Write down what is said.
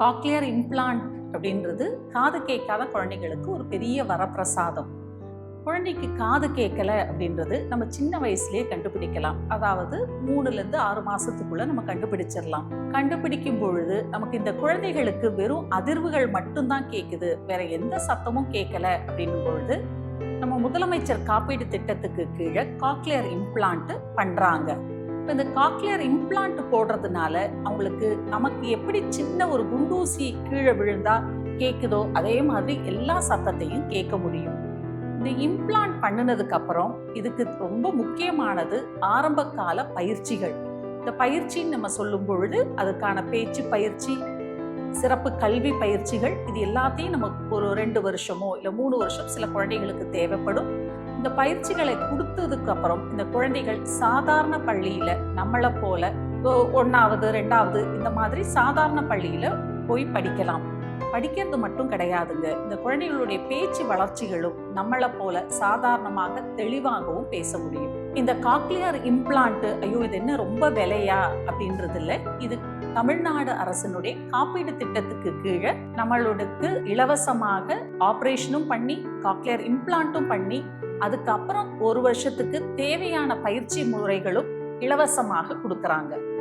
Cochlear implant அப்படின்றது காது கேட்காத குழந்தைகளுக்கு ஒரு பெரிய வரப்பிரசாதம். குழந்தைக்கு காது கேட்கல அப்படின்றது நம்ம சின்ன வயசுலேயே கண்டுபிடிக்கலாம். அதாவது மூணுலேருந்து ஆறு மாதத்துக்குள்ளே நம்ம கண்டுபிடிச்சிடலாம். கண்டுபிடிக்கும் பொழுது நமக்கு இந்த குழந்தைகளுக்கு வெறும் அதிர்வுகள் மட்டும்தான் கேட்குது. வேற எந்த சத்தமும் கேட்கல அப்படின்னும் பொழுது நம்ம முதலமைச்சர் காப்பீடு திட்டத்துக்கு கீழே காக்லியர் இம்ப்ளான்ட் பண்ணுறாங்க இப்போ இந்த காக்லியர் இம்ப்ளான்ட் போடுறதுனால அவங்களுக்கு நமக்கு எப்படி சின்ன ஒரு குண்டூசி கீழே விழுந்தா கேட்குதோ அதே மாதிரி எல்லா சத்தத்தையும் கேட்க முடியும். இந்த இம்ப்ளான்ட் பண்ணினதுக்கு அப்புறம் இதுக்கு ரொம்ப முக்கியமானது ஆரம்ப கால பயிற்சிகள். இந்த பயிற்சின்னு நம்ம சொல்லும் பொழுது அதுக்கான பேச்சு பயிற்சி சிறப்பு கல்வி பயிற்சிகள் இது எல்லாத்தையும் நமக்கு ஒரு ரெண்டு வருஷமோ இல்லை மூணு வருஷம் சில குழந்தைகளுக்கு தேவைப்படும். இந்த பயிற்சிகளை கொடுத்ததுக்கு அப்புறம் இந்த குழந்தைகள் சாதாரண பள்ளியில நம்மளை போல ஒ- ஒண்ணாவது ரெண்டாவது இந்த மாதிரி சாதாரண பள்ளியில போய் படிக்கலாம். படிக்கிறது மட்டும் கிடையாதுங்க. இந்த குழந்தைகளுடைய பேச்சு வளர்ச்சிகளும் நம்மளை போல சாதாரணமாக தெளிவாகவும் பேச முடியும். இந்த காக்லியர் இம்ப்ளான்ட் ஐயோ இது என்ன ரொம்ப விலையா அப்படின்றது இல்ல இது தமிழ்நாடு அரசினுடைய காப்பீடு திட்டத்துக்கு கீழே நம்மளுக்கு இலவசமாக ஆப்ரேஷனும் பண்ணி காக்லியர் இம்ப்ளான்ட்டும் பண்ணி அதுக்கப்புறம் ஒரு வருஷத்துக்கு தேவையான பயிற்சி முறைகளும் இலவசமாக கொடுக்குறாங்க.